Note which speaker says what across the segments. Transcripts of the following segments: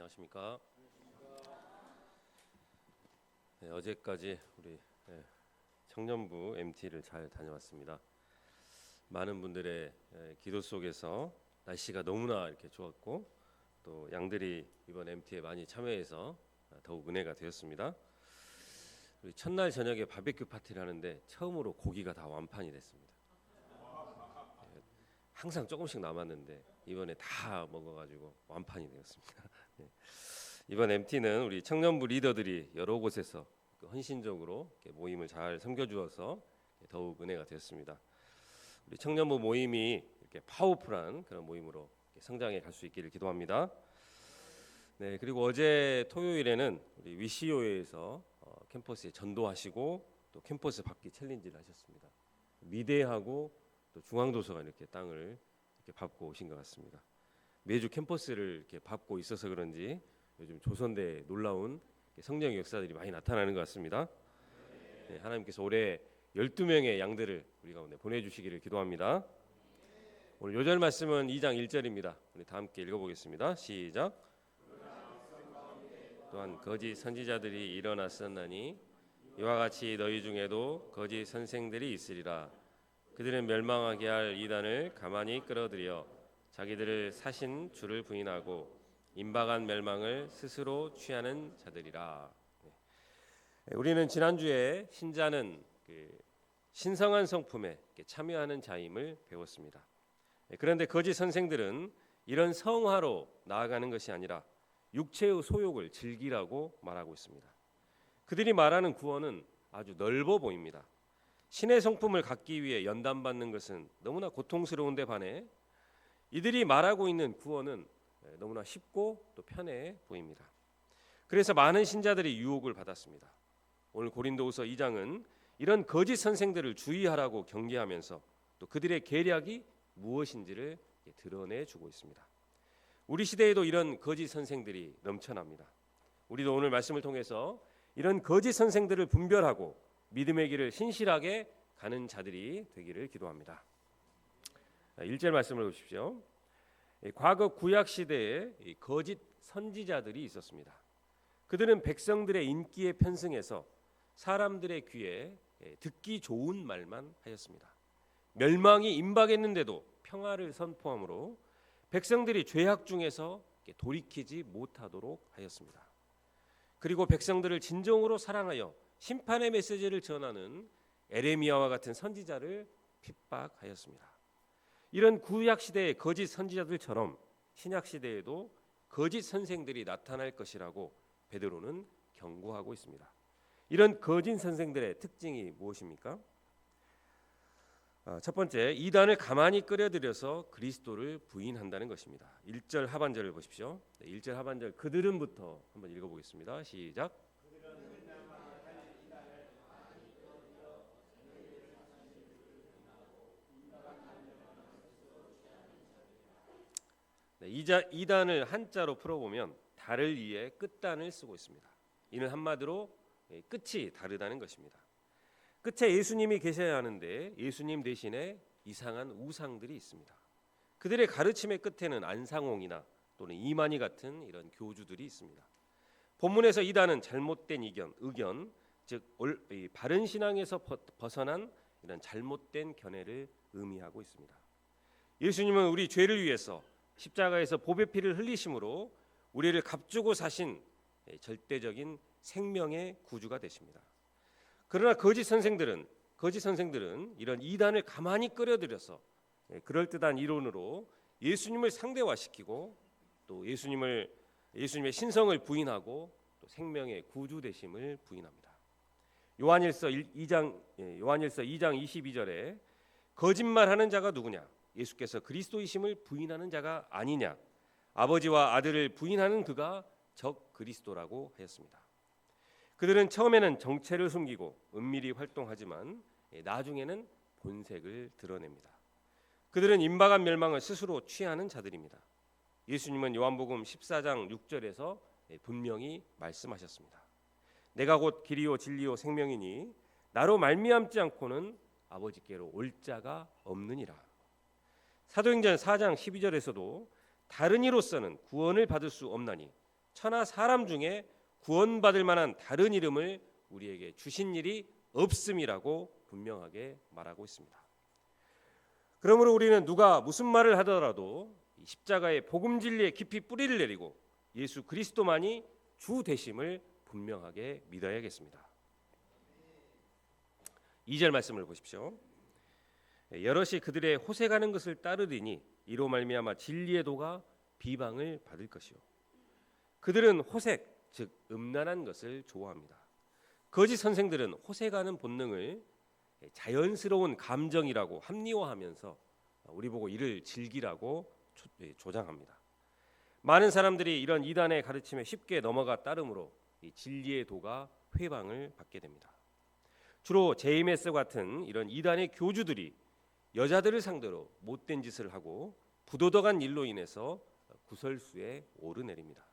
Speaker 1: 안녕하십니까? 네, 어제까지 우리 네, 청년부 MT를 잘 다녀왔습니다. 많은 분들의 예, 기도 속에서 날씨가 너무나 이렇게 좋았고 또 양들이 이번 MT에 많이 참여해서 더욱 은혜가 되었습니다. 첫날 저녁에 바베큐 파티를 하는데 처음으로 고기가 다 완판이 됐습니다. 예, 항상 조금씩 남았는데 이번에 다 먹어가지고 완판이 되었습니다. 네. 이번 MT는 우리 청년부 리더들이 여러 곳에서 그 헌신적으로 모임을 잘 섬겨주어서 더욱 은혜가 되었습니다. 우리 청년부 모임이 이렇게 파워풀한 그런 모임으로 성장해 갈 수 있기를 기도합니다. 네 그리고 어제 토요일에는 우리 위시오회에서 어, 캠퍼스에 전도하시고 또 캠퍼스 밟기 챌린지를 하셨습니다. 미대하고 또 중앙도서관 이렇게 땅을 이렇게 밟고 오신 것 같습니다. 매주 캠퍼스를 이렇게 밟고 있어서 그런지 요즘 조선대 놀라운 성령 역사들이 많이 나타나는 것 같습니다. 네, 하나님께서 올해 12명의 양들을 우리 가운데 보내주시기를 기도합니다. 오늘 요절 말씀은 2장 1절입니다. 우리 다 함께 읽어보겠습니다. 시작. 또한 거짓 선지자들이 일어났었나니 이와 같이 너희 중에도 거짓 선생들이 있으리라. 그들은 멸망하게 할 이단을 가만히 끌어들여 자기들을 사신 주를 부인하고 임박한 멸망을 스스로 취하는 자들이라. 네. 우리는 지난주에 신자는 그 신성한 성품에 참여하는 자임을 배웠습니다. 네, 그런데 거짓 선생들은 이런 성화로 나아가는 것이 아니라 육체의 소욕을 즐기라고 말하고 있습니다. 그들이 말하는 구원은 아주 넓어 보입니다. 신의 성품을 갖기 위해 연단받는 것은 너무나 고통스러운데 반해 이들이 말하고 있는 구원은 너무나 쉽고 또 편해 보입니다. 그래서 많은 신자들이 유혹을 받았습니다. 오늘 고린도후서 2장은 이런 거짓 선생들을 주의하라고 경계하면서 또 그들의 계략이 무엇인지를 드러내 주고 있습니다. 우리 시대에도 이런 거짓 선생들이 넘쳐납니다. 우리도 오늘 말씀을 통해서 이런 거짓 선생들을 분별하고 믿음의 길을 신실하게 가는 자들이 되기를 기도합니다. 1절 말씀을 보십시오. 과거 구약 시대에 거짓 선지자들이 있었습니다. 그들은 백성들의 인기에 편승해서 사람들의 귀에 듣기 좋은 말만 하였습니다. 멸망이 임박했는데도 평화를 선포함으로 백성들이 죄악 중에서 돌이키지 못하도록 하였습니다. 그리고 백성들을 진정으로 사랑하여 심판의 메시지를 전하는 에레미야와 같은 선지자를 핍박하였습니다. 이런 구약 시대의 거짓 선지자들처럼 신약 시대에도 거짓 선생들이 나타날 것이라고 베드로는 경고하고 있습니다. 이런 거짓 선생들의 특징이 무엇입니까? 아, 첫 번째, 이단을 가만히 끌어들여서 그리스도를 부인한다는 것입니다. 1절 하반절을 보십시오. 1절 하반절 그들은부터 한번 읽어보겠습니다. 시작. 네, 이자 이단을 한자로 풀어보면 달을 위해 끝단을 쓰고 있습니다. 이는 한마디로 예, 끝이 다르다는 것입니다. 끝에 예수님이 계셔야 하는데 예수님 대신에 이상한 우상들이 있습니다. 그들의 가르침의 끝에는 안상홍이나 또는 이만희 같은 이런 교주들이 있습니다. 본문에서 이단은 잘못된 의견, 의견 즉 바른 신앙에서 벗어난 이런 잘못된 견해를 의미하고 있습니다. 예수님은 우리 죄를 위해서 십자가에서 보배 피를 흘리심으로 우리를 값주고 사신 절대적인 생명의 구주가 되십니다. 그러나 거짓 선생들은 거짓 선생들은 이런 이단을 가만히 끌어들여서 그럴 듯한 이론으로 예수님을 상대화시키고 또 예수님을 예수님의 신성을 부인하고 또 생명의 구주 되심을 부인합니다. 요한일서 2장 요한일서 2장 22절에 거짓말하는 자가 누구냐? 예수께서 그리스도이심을 부인하는 자가 아니냐 아버지와 아들을 부인하는 그가 적 그리스도라고 하였습니다. 그들은 처음에는 정체를 숨기고 은밀히 활동하지만 예, 나중에는 본색을 드러냅니다. 그들은 임박한 멸망을 스스로 취하는 자들입니다. 예수님은 요한복음 14장 6절에서 예, 분명히 말씀하셨습니다. 내가 곧 길이요 진리요 생명이니 나로 말미암지 않고는 아버지께로 올 자가 없느니라. 사도행전 4장 12절에서도 다른 이로서는 구원을 받을 수 없나니 천하 사람 중에 구원받을 만한 다른 이름을 우리에게 주신 일이 없음이라고 분명하게 말하고 있습니다. 그러므로 우리는 누가 무슨 말을 하더라도 이 십자가의 복음 진리에 깊이 뿌리를 내리고 예수 그리스도만이 주 되심을 분명하게 믿어야겠습니다. 2절 말씀을 보십시오. 여럿이 그들의 호색하는 것을 따르리니 이로 말미암아 진리의 도가 비방을 받을 것이요. 그들은 호색 즉 음란한 것을 좋아합니다. 거짓 선생들은 호색하는 본능을 자연스러운 감정이라고 합리화하면서 우리 보고 이를 즐기라고 조- 예, 조장합니다. 많은 사람들이 이런 이단의 가르침에 쉽게 넘어가 따르므로 이 진리의 도가 회방을 받게 됩니다. 주로 제이메스 같은 이런 이단의 교주들이 여자들을 상대로 못된 짓을 하고 부도덕한 일로 인해서 구설수에 오르내립니다.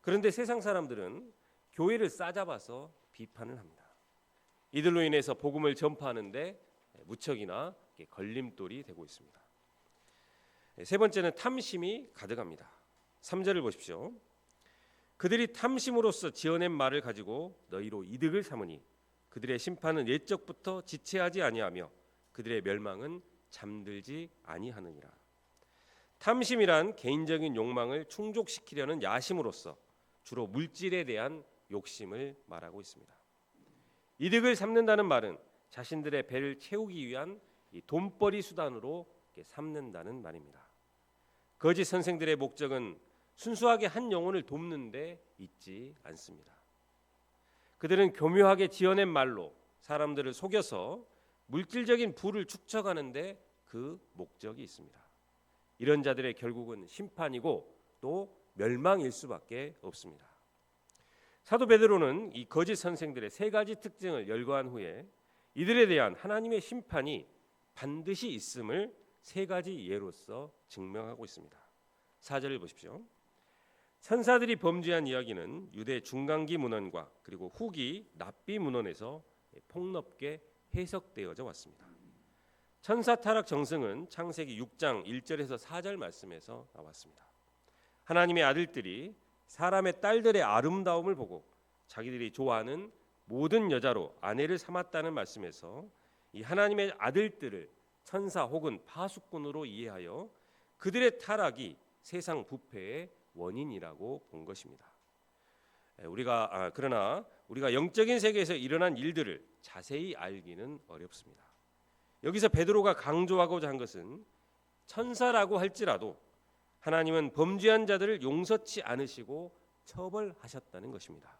Speaker 1: 그런데 세상 사람들은 교회를 싸잡아서 비판을 합니다. 이들로 인해서 복음을 전파하는데 무척이나 걸림돌이 되고 있습니다. 세 번째는 탐심이 가득합니다. 3절을 보십시오. 그들이 탐심으로써 지어낸 말을 가지고 너희로 이득을 삼으니 그들의 심판은 옛적부터 지체하지 아니하며 그들의 멸망은 잠들지 아니하느니라. 탐심이란 개인적인 욕망을 충족시키려는 야심으로서 주로 물질에 대한 욕심을 말하고 있습니다. 이득을 삼는다는 말은 자신들의 배를 채우기 위한 이 돈벌이 수단으로 삼는다는 말입니다. 거짓 선생들의 목적은 순수하게 한 영혼을 돕는데 있지 않습니다. 그들은 교묘하게 지어낸 말로 사람들을 속여서 물질적인 부를 축적하는데 그 목적이 있습니다. 이런 자들의 결국은 심판이고 또 멸망일 수밖에 없습니다. 사도 베드로는 이 거짓 선생들의 세 가지 특징을 열거한 후에 이들에 대한 하나님의 심판이 반드시 있음을 세 가지 예로서 증명하고 있습니다. 4절을 보십시오. 천사들이 범죄한 이야기는 유대 중간기 문헌과 그리고 후기 납비 문헌에서 폭넓게 해석되어져 왔습니다. 천사 타락 정승은 창세기 6장 1절에서 4절 말씀에서 나왔습니다. 하나님의 아들들이 사람의 딸들의 아름다움을 보고 자기들이 좋아하는 모든 여자로 아내를 삼았다는 말씀에서 이 하나님의 아들들을 천사 혹은 파수꾼으로 이해하여 그들의 타락이 세상 부패의 원인이라고 본 것입니다. 에, 우리가 아, 그러나 우리가 영적인 세계에서 일어난 일들을 자세히 알기는 어렵습니다. 여기서 베드로가 강조하고자 한 것은 천사라고 할지라도 하나님은 범죄한 자들을 용서치 않으시고 처벌하셨다는 것입니다.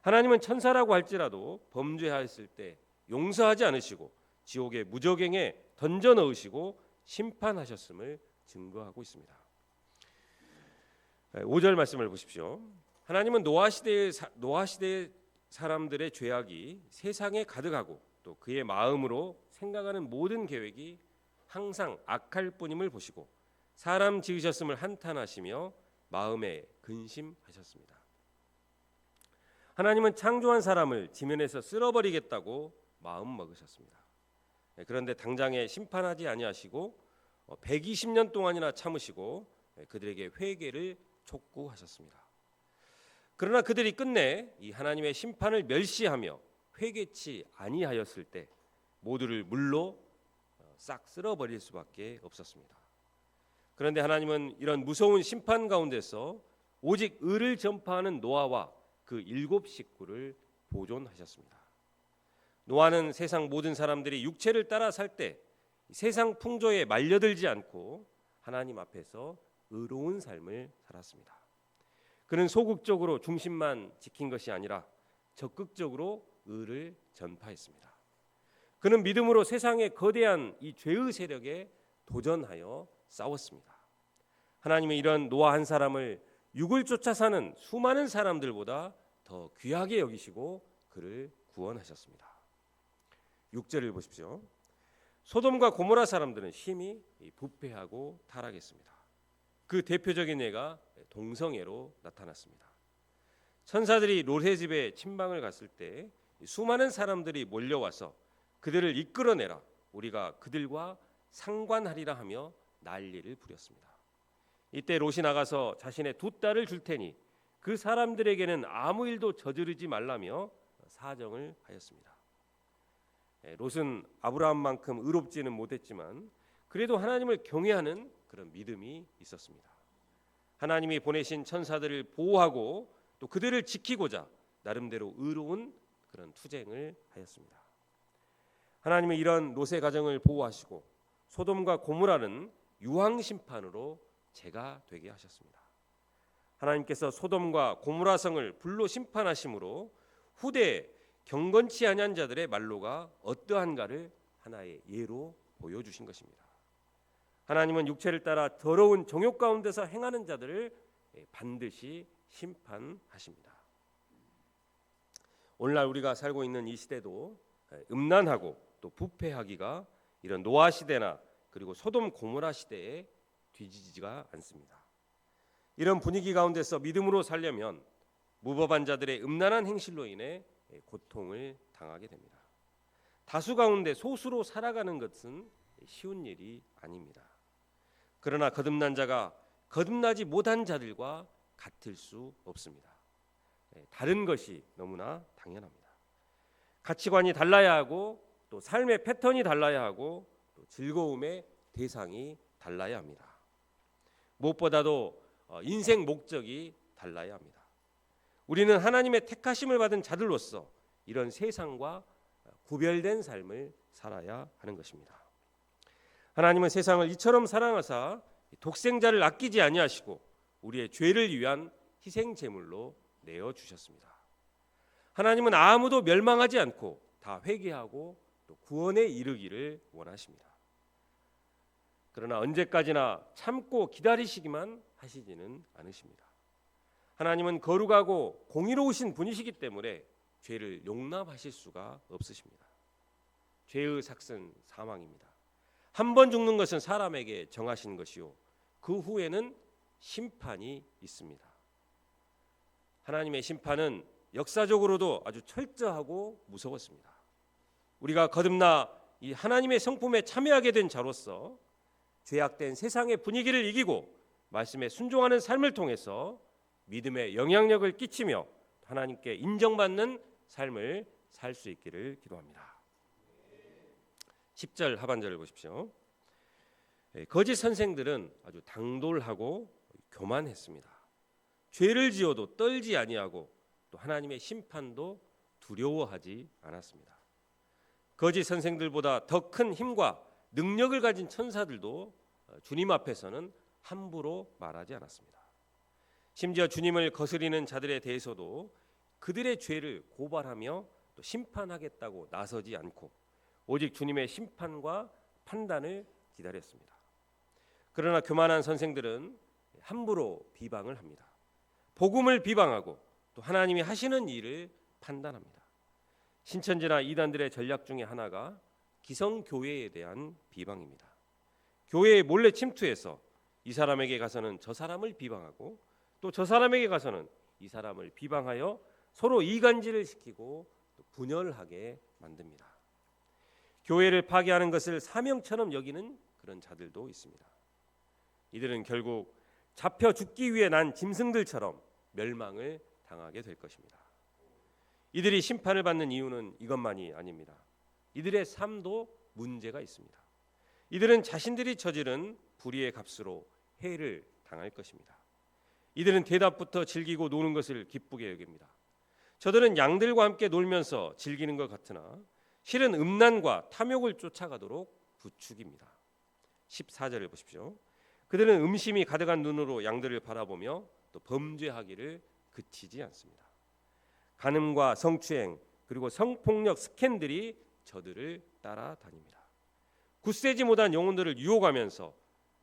Speaker 1: 하나님은 천사라고 할지라도 범죄하였을 때 용서하지 않으시고 지옥의 무적행에 던져 넣으시고 심판하셨음을 증거하고 있습니다. 5절 말씀을 보십시오. 하나님은 노아 시대의 사, 노아 시대의 사람들의 죄악이 세상에 가득하고 또 그의 마음으로 생각하는 모든 계획이 항상 악할 뿐임을 보시고 사람 지으셨음을 한탄하시며 마음에 근심하셨습니다. 하나님은 창조한 사람을 지면에서 쓸어버리겠다고 마음 먹으셨습니다. 네, 그런데 당장에 심판하지 아니하시고 120년 동안이나 참으시고 네, 그들에게 회개를 촉구하셨습니다. 그러나 그들이 끝내 이 하나님의 심판을 멸시하며 회개치 아니하였을 때 모두를 물로 어, 싹 쓸어버릴 수밖에 없었습니다. 그런데 하나님은 이런 무서운 심판 가운데서 오직 의를 전파하는 노아와 그 일곱 식구를 보존하셨습니다. 노아는 세상 모든 사람들이 육체를 따라 살 때 세상 풍조에 말려들지 않고 하나님 앞에서 의로운 삶을 살았습니다. 그는 소극적으로 중심만 지킨 것이 아니라 적극적으로 의를 전파했습니다. 그는 믿음으로 세상의 거대한 이 죄의 세력에 도전하여 싸웠습니다. 하나님은 이런 노아 한 사람을 육을 쫓아 사는 수많은 사람들보다 더 귀하게 여기시고 그를 구원하셨습니다. 6절을 보십시오. 소돔과 고모라 사람들은 심히 부패하고 타락했습니다. 그 대표적인 예가 동성애로 나타났습니다. 천사들이 롯의 집에 침방을 갔을 때 수많은 사람들이 몰려와서 그들을 이끌어내라 우리가 그들과 상관하리라 하며 난리를 부렸습니다. 이때 롯이 나가서 자신의 두 딸을 줄 테니 그 사람들에게는 아무 일도 저지르지 말라며 사정을 하였습니다. 예, 롯은 아브라함만큼 의롭지는 못했지만 그래도 하나님을 경외하는 그런 믿음이 있었습니다. 하나님이 보내신 천사들을 보호하고 또 그들을 지키고자 나름대로 의로운 그런 투쟁을 하였습니다. 하나님은 이런 롯의 가정을 보호하시고 소돔과 고무라는 유황 심판으로 제가 되게 하셨습니다. 하나님께서 소돔과 고무라 성을 불로 심판하심으로 후대 경건치 아니한 자들의 말로가 어떠한가를 하나의 예로 보여주신 것입니다. 하나님은 육체를 따라 더러운 정욕 가운데서 행하는 자들을 반드시 심판하십니다. 오늘날 우리가 살고 있는 이 시대도 음란하고 또 부패하기가 이런 노아 시대나 그리고 소돔 고모라 시대에 뒤지지가 않습니다. 이런 분위기 가운데서 믿음으로 살려면 무법한 자들의 음란한 행실로 인해 고통을 당하게 됩니다. 다수 가운데 소수로 살아가는 것은 쉬운 일이 아닙니다. 그러나 거듭난 자가 거듭나지 못한 자들과 같을 수 없습니다. 다른 것이 너무나 당연합니다. 가치관이 달라야 하고 또 삶의 패턴이 달라야 하고 또 즐거움의 대상이 달라야 합니다. 무엇보다도 어, 인생 목적이 달라야 합니다. 우리는 하나님의 택하심을 받은 자들로서 이런 세상과 구별된 삶을 살아야 하는 것입니다. 하나님은 세상을 이처럼 사랑하사 독생자를 아끼지 아니하시고 우리의 죄를 위한 희생 제물로 내어 주셨습니다. 하나님은 아무도 멸망하지 않고 다 회개하고 또 구원에 이르기를 원하십니다. 그러나 언제까지나 참고 기다리시기만 하시지는 않으십니다. 하나님은 거룩하고 공의로우신 분이시기 때문에 죄를 용납하실 수가 없으십니다. 죄의 삭은 사망입니다. 한 번 죽는 것은 사람에게 정하신 것이요 그 후에는 심판이 있습니다. 하나님의 심판은 역사적으로도 아주 철저하고 무서웠습니다. 우리가 거듭나 이 하나님의 성품에 참여하게 된 자로서 죄악된 세상의 분위기를 이기고 말씀에 순종하는 삶을 통해서 믿음의 영향력을 끼치며 하나님께 인정받는 삶을 살 수 있기를 기도합니다. 10절 하반절을 보십시오. 예, 거짓 선생들은 아주 당돌하고 교만했습니다. 죄를 지어도 떨지 아니하고 또 하나님의 심판도 두려워하지 않았습니다. 거짓 선생들보다 더 큰 힘과 능력을 가진 천사들도 주님 앞에서는 함부로 말하지 않았습니다. 심지어 주님을 거스리는 자들에 대해서도 그들의 죄를 고발하며 또 심판하겠다고 나서지 않고 오직 주님의 심판과 판단을 기다렸습니다. 그러나 교만한 선생들은 함부로 비방을 합니다. 복음을 비방하고 또 하나님이 하시는 일을 판단합니다. 신천지나 이단들의 전략 중에 하나가 기성 교회에 대한 비방입니다. 교회에 몰래 침투해서 이 사람에게 가서는 저 사람을 비방하고 또 저 사람에게 가서는 이 사람을 비방하여 서로 이간질을 시키고 분열하게 만듭니다. 교회를 파괴하는 것을 사명처럼 여기는 그런 자들도 있습니다. 이들은 결국 잡혀 죽기 위해 난 짐승들처럼 멸망을 당하게 될 것입니다. 이들이 심판을 받는 이유는 이것만이 아닙니다. 이들의 삶도 문제가 있습니다. 이들은 자신들이 저지른 불의의 값으로 해를 당할 것입니다. 이들은 대답부터 즐기고 노는 것을 기쁘게 여깁니다. 저들은 양들과 함께 놀면서 즐기는 것 같으나 실은 음란과 탐욕을 쫓아가도록 부축입니다. 14절을 보십시오. 그들은 음심이 가득한 눈으로 양들을 바라보며 또 범죄하기를 그치지 않습니다. 간음과 성추행 그리고 성폭력 스캔들이 저들을 따라다닙니다. 굳세지 못한 영혼들을 유혹하면서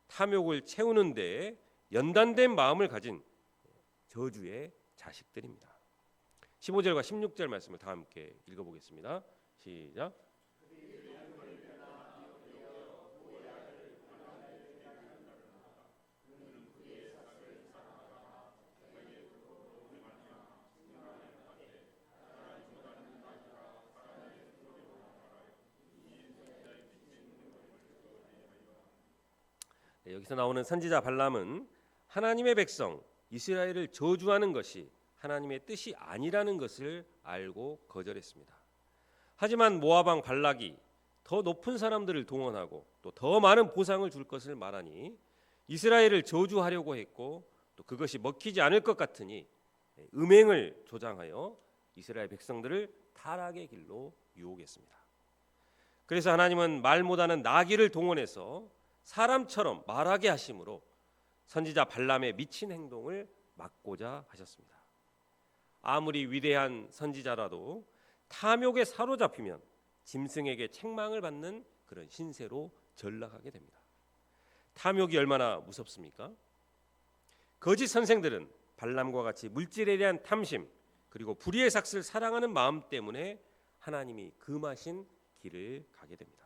Speaker 1: 탐욕을 채우는 데 연단된 마음을 가진 저주의 자식들입니다. 15절과 16절 말씀을 다 함께 읽어보겠습니다. 시작. 네, 여기서 나오는 선지자 발람은 하나님의 백성 이스라엘을 저주하는 것이 하나님의 뜻이 아니라는 것을 알고 거절했습니다. 하지만 왕 발락이 더 높은 사람들을 동원하고 또 더 많은 보상을 줄 것을 말하니 이스라엘을 저주하려고 했고 또 그것이 먹히지 않을 것 같으니 음행을 조장하여 이스라엘 백성들을 타락의 길로 유혹했습니다. 그래서 하나님은 말 못하는 나귀를 동원해서 사람처럼 말하게 하심으로 선지자 발람의 미친 행동을 막고자 하셨습니다. 아무리 위대한 선지자라도 탐욕에 사로잡히면 짐승에게 책망을 받는 그런 신세로 전락하게 됩니다. 탐욕이 얼마나 무섭습니까? 거짓 선생들은 발람과 같이 물질에 대한 탐심 그리고 불의의 삭슬 사랑하는 마음 때문에 하나님이 금하신 길을 가게 됩니다.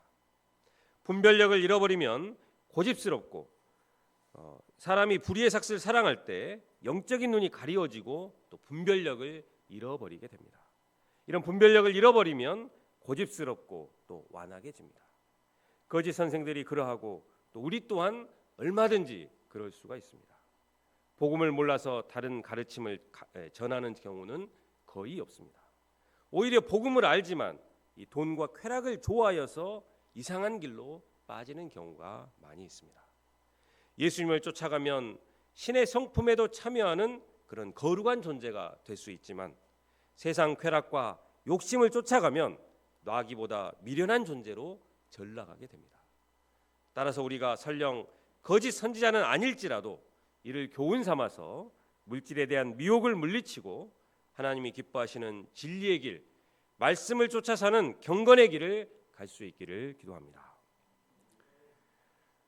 Speaker 1: 분별력을 잃어버리면 고집스럽고 어, 사람이 불의의 삭슬 사랑할 때 영적인 눈이 가리워지고 또 분별력을 잃어버리게 됩니다. 이런 분별력을 잃어버리면 고집스럽고 또 완악해집니다. 거짓 선생들이 그러하고 또 우리 또한 얼마든지 그럴 수가 있습니다. 복음을 몰라서 다른 가르침을 전하는 경우는 거의 없습니다. 오히려 복음을 알지만 이 돈과 쾌락을 좋아하여서 이상한 길로 빠지는 경우가 많이 있습니다. 예수님을 쫓아가면 신의 성품에도 참여하는 그런 거룩한 존재가 될 수 있지만 세상 쾌락과 욕심을 쫓아가면 나기보다 미련한 존재로 전락하게 됩니다. 따라서 우리가 설령 거짓 선지자는 아닐지라도 이를 교훈 삼아서 물질에 대한 미혹을 물리치고 하나님이 기뻐하시는 진리의 길, 말씀을 쫓아 사는 경건의 길을 갈 수 있기를 기도합니다.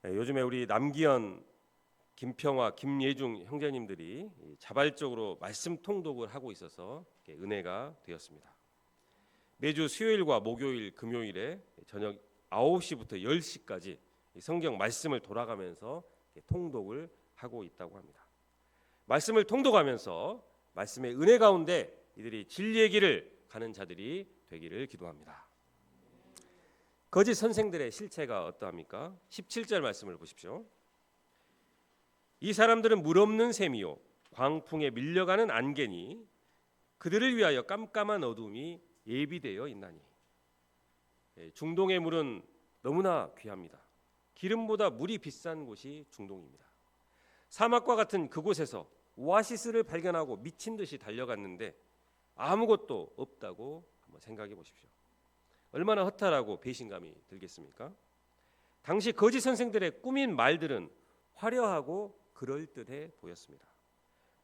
Speaker 1: 네, 요즘에 우리 남기현, 김평화, 김예중 형제님들이 이 자발적으로 말씀 통독을 하고 있어서 은혜가 되었습니다. 매주 수요일과 목요일, 금요일에 저녁 9시부터 10시까지 성경 말씀을 돌아가면서 통독을 하고 있다고 합니다. 말씀을 통독하면서 말씀의 은혜 가운데 이들이 진리의 길을 가는 자들이 되기를 기도합니다. 거짓 선생들의 실체가 어떠합니까? 17절 말씀을 보십시오. 이 사람들은 물 없는 셈이요 광풍에 밀려가는 안개니 그들을 위하여 깜깜한 어둠이 예비되어 있나니 예, 중동의 물은 너무나 귀합니다. 기름보다 물이 비싼 곳이 중동입니다. 사막과 같은 그곳에서 오아시스를 발견하고 미친 듯이 달려갔는데 아무것도 없다고 한번 생각해 보십시오. 얼마나 허탈하고 배신감이 들겠습니까? 당시 거짓 선생들의 꾸민 말들은 화려하고 그럴듯해 보였습니다.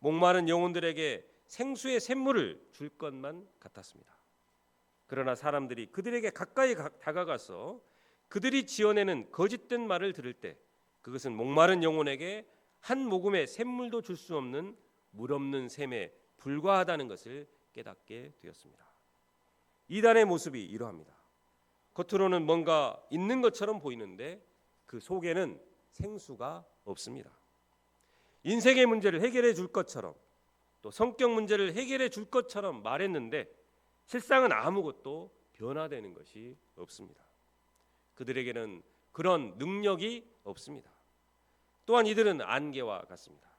Speaker 1: 목마른 영혼들에게 생수의 샘물을 줄 것만 같았습니다. 그러나 사람들이 그들에게 가까이 가- 다가가서 그들이 지어내는 거짓된 말을 들을 때 그것은 목마른 영혼에게 한 모금의 샘물도 줄 수 없는 물 없는 샘에 불과하다는 것을 깨닫게 되었습니다. 이단의 모습이 이러합니다. 겉으로는 뭔가 있는 것처럼 보이는데 그 속에는 생수가 없습니다. 인생의 문제를 해결해 줄 것처럼 또 성격 문제를 해결해 줄 것처럼 말했는데 실상은 아무것도 변화되는 것이 없습니다. 그들에게는 그런 능력이 없습니다. 또한 이들은 안개와 같습니다.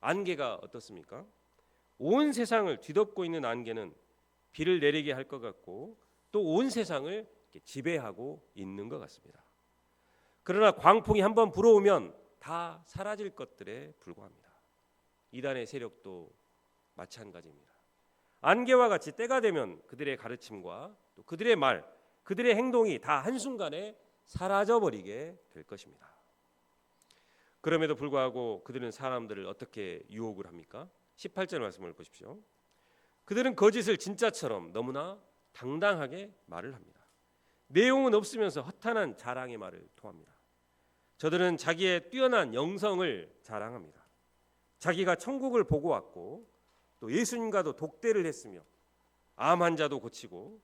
Speaker 1: 안개가 어떻습니까? 온 세상을 뒤덮고 있는 안개는 비를 내리게 할 것 같고 또 온 세상을 지배하고 있는 것 같습니다. 그러나 광풍이 한번 불어오면 다 사라질 것들에 불과합니다. 이단의 세력도 마찬가지입니다. 안개와 같이 때가 되면 그들의 가르침과 또 그들의 말, 그들의 행동이 다 한순간에 사라져 버리게 될 것입니다. 그럼에도 불구하고 그들은 사람들을 어떻게 유혹을 합니까? 18절 말씀을 보십시오. 그들은 거짓을 진짜처럼 너무나 당당하게 말을 합니다. 내용은 없으면서 허탄한 자랑의 말을 토합니다. 저들은 자기의 뛰어난 영성을 자랑합니다. 자기가 천국을 보고 왔고 또 예수님과도 독대를 했으며 암 환자도 고치고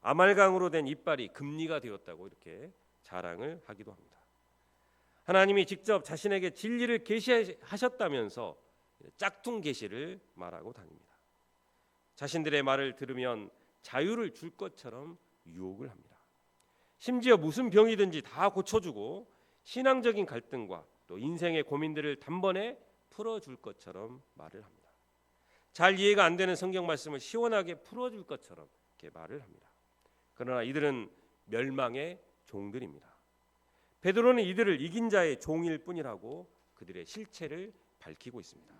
Speaker 1: 아말강으로 된 이빨이 금리가 되었다고 이렇게 자랑을 하기도 합니다. 하나님이 직접 자신에게 진리를 계시하셨다면서 짝퉁 계시를 말하고 다닙니다. 자신들의 말을 들으면 자유를 줄 것처럼 유혹을 합니다. 심지어 무슨 병이든지 다 고쳐주고 신앙적인 갈등과 또 인생의 고민들을 단번에 풀어줄 것처럼 말을 합니다. 잘 이해가 안 되는 성경 말씀을 시원하게 풀어줄 것처럼 이렇게 말을 합니다. 그러나 이들은 멸망의 종들입니다. 베드로는 이들을 이긴 자의 종일 뿐이라고 그들의 실체를 밝히고 있습니다.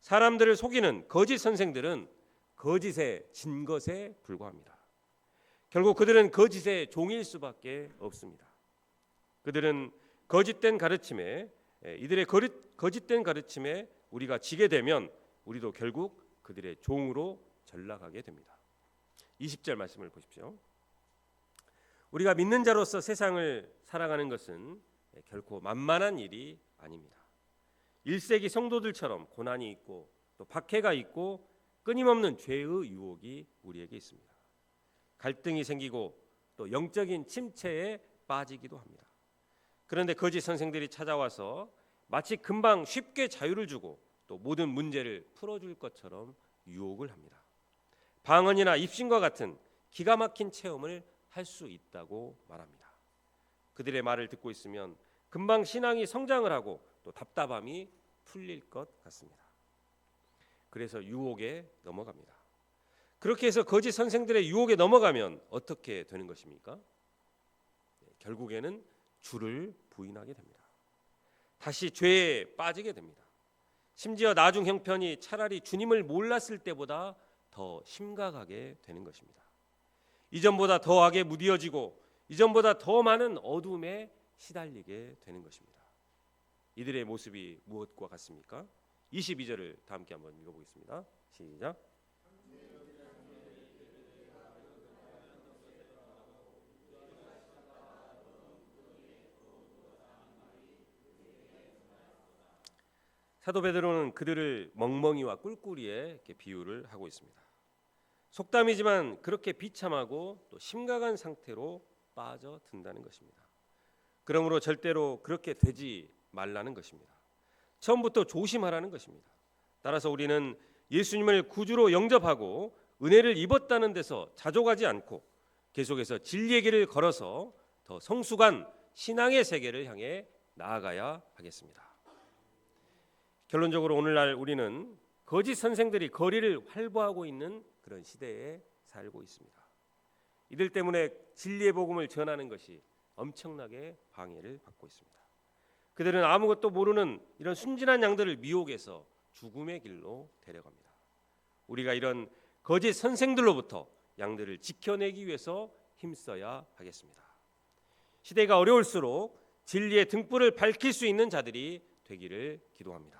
Speaker 1: 사람들을 속이는 거짓 선생들은 거짓에 진 것에 불과합니다. 결국 그들은 거짓의 종일 수밖에 없습니다. 그들은 거짓된 가르침에 예, 이들의 거짓, 거짓된 가르침에 우리가 지게 되면 우리도 결국 그들의 종으로 전락하게 됩니다. 20절 말씀을 보십시오. 우리가 믿는 자로서 세상을 살아가는 것은 결코 만만한 일이 아닙니다. 1세기 성도들처럼 고난이 있고 또 박해가 있고 끊임없는 죄의 유혹이 우리에게 있습니다. 갈등이 생기고 또 영적인 침체에 빠지기도 합니다. 그런데 거짓 선생들이 찾아와서 마치 금방 쉽게 자유를 주고 또 모든 문제를 풀어줄 것처럼 유혹을 합니다. 방언이나 입신과 같은 기가 막힌 체험을 할 수 있다고 말합니다. 그들의 말을 듣고 있으면 금방 신앙이 성장을 하고 또 답답함이 풀릴 것 같습니다. 그래서 유혹에 넘어갑니다. 그렇게 해서 거짓 선생들의 유혹에 넘어가면 어떻게 되는 것입니까? 네, 결국에는 주를 부인하게 됩니다. 다시 죄에 빠지게 됩니다. 심지어 나중 형편이 차라리 주님을 몰랐을 때보다 더 심각하게 되는 것입니다. 이전보다 더하게 무디어지고 이전보다 더 많은 어둠에 시달리게 되는 것입니다. 이들의 모습이 무엇과 같습니까? 22절을 다 함께 한번 읽어보겠습니다. 시작. 사도 베드로는 그들을 멍멍이와 꿀꿀이에 비유를 하고 있습니다. 속담이지만 그렇게 비참하고 또 심각한 상태로 빠져든다는 것입니다. 그러므로 절대로 그렇게 되지 말라는 것입니다. 처음부터 조심하라는 것입니다. 따라서 우리는 예수님을 구주로 영접하고 은혜를 입었다는 데서 자족하지 않고 계속해서 진리의 길을 걸어서 더 성숙한 신앙의 세계를 향해 나아가야 하겠습니다. 결론적으로 오늘날 우리는 거짓 선생들이 거리를 활보하고 있는 그런 시대에 살고 있습니다. 이들 때문에 진리의 복음을 전하는 것이 엄청나게 방해를 받고 있습니다. 그들은 아무것도 모르는 이런 순진한 양들을 미혹해서 죽음의 길로 데려갑니다. 우리가 이런 거짓 선생들로부터 양들을 지켜내기 위해서 힘써야 하겠습니다. 시대가 어려울수록 진리의 등불을 밝힐 수 있는 자들이 되기를 기도합니다.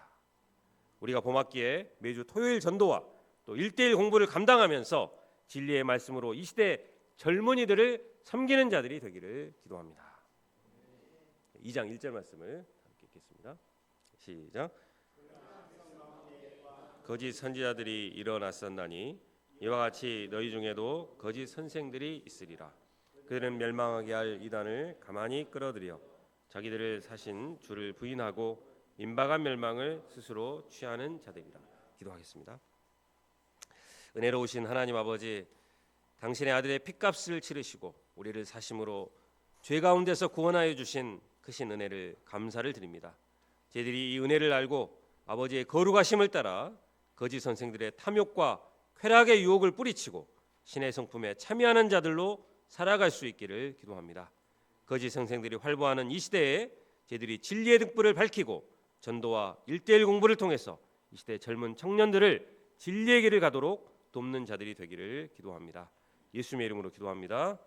Speaker 1: 우리가 봄학기에 매주 토요일 전도와 또 1대1 공부를 감당하면서 진리의 말씀으로 이 시대 젊은이들을 섬기는 자들이 되기를 기도합니다. 2장 1절 말씀을 함께 읽겠습니다. 시작. 거짓 선지자들이 일어났었나니 이와 같이 너희 중에도 거짓 선생들이 있으리라. 그들은 멸망하게 할 이단을 가만히 끌어들여 자기들을 사신 주를 부인하고 임박한 멸망을 스스로 취하는 자들이라. 기도하겠습니다. 은혜로우신 하나님 아버지 당신의 아들의 핏값을 치르시고 우리를 사심으로 죄 가운데서 구원하여 주신 크신 은혜를 감사를 드립니다. 저희들이 이 은혜를 알고 아버지의 거룩하심을 따라 거짓 선생들의 탐욕과 쾌락의 유혹을 뿌리치고 신의 성품에 참여하는 자들로 살아갈 수 있기를 기도합니다. 거짓 선생들이 활보하는 이 시대에 저희들이 진리의 등불을 밝히고 전도와 일대일 공부를 통해서 이 시대 젊은 청년들을 진리의 길을 가도록 돕는 자들이 되기를 기도합니다. 예수님의 이름으로 기도합니다.